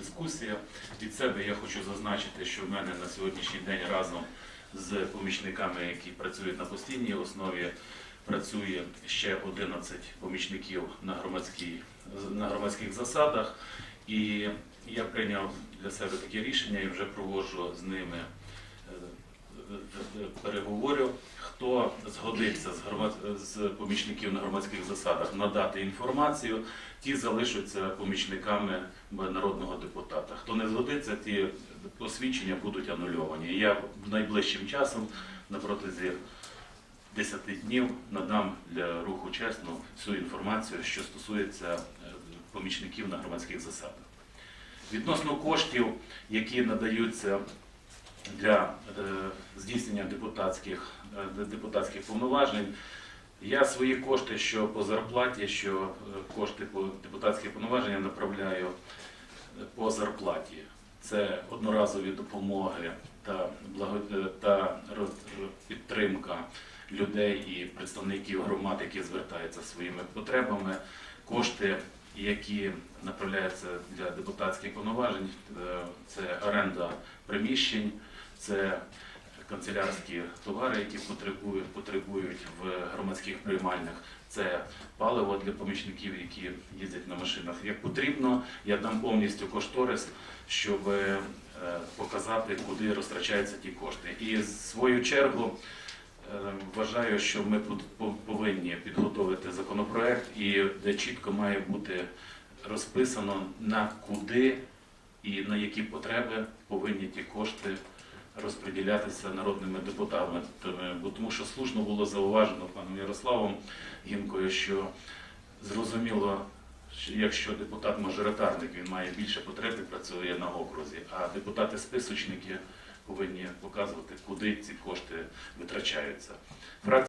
дискусія. Від себе я хочу зазначити, що в мене на сьогоднішній день разом з помічниками, які працюють на постійній основі, працює ще 11 помічників на, на громадських засадах. І я прийняв для себе таке рішення і вже проводжу з ними е, е, переговорів. Хто згодиться з, громад... з помічників на громадських засадах надати інформацію, ті залишаться помічниками народного депутата. Хто не згодиться, ті посвідчення будуть анульовані. Я найближчим часом на протязі 10 днів надам для руху чесно всю інформацію, що стосується е, помічників на громадських засадах. Відносно коштів, які надаються для е, здійснення депутатських, е, депутатських повноважень, я свої кошти, що по зарплаті, що е, кошти по депутатських повноваження направляю по зарплаті. Це одноразові допомоги та, та підтримка людей і представників громад, які звертаються своїми потребами. Кошти, які направляються для депутатських повноважень, це оренда приміщень, це канцелярські товари, які потребують, потребують в громадських приймальнях. Це паливо для помічників, які їздять на машинах. Як потрібно, я дам повністю кошторис, щоб е, показати, куди розтрачаються ті кошти. І в свою чергу е, вважаю, що ми повинні підготовити законопроект, і де чітко має бути розписано на куди і на які потреби повинні ті кошти розподілятися народними депутатами. Бо тому що слушно було зауважено паном Ярославом Гінкою, що зрозуміло, що якщо депутат-мажоритарник він має більше потреб і працює на окрузі, а депутати-списочники повинні показувати, куди ці кошти витрачаються.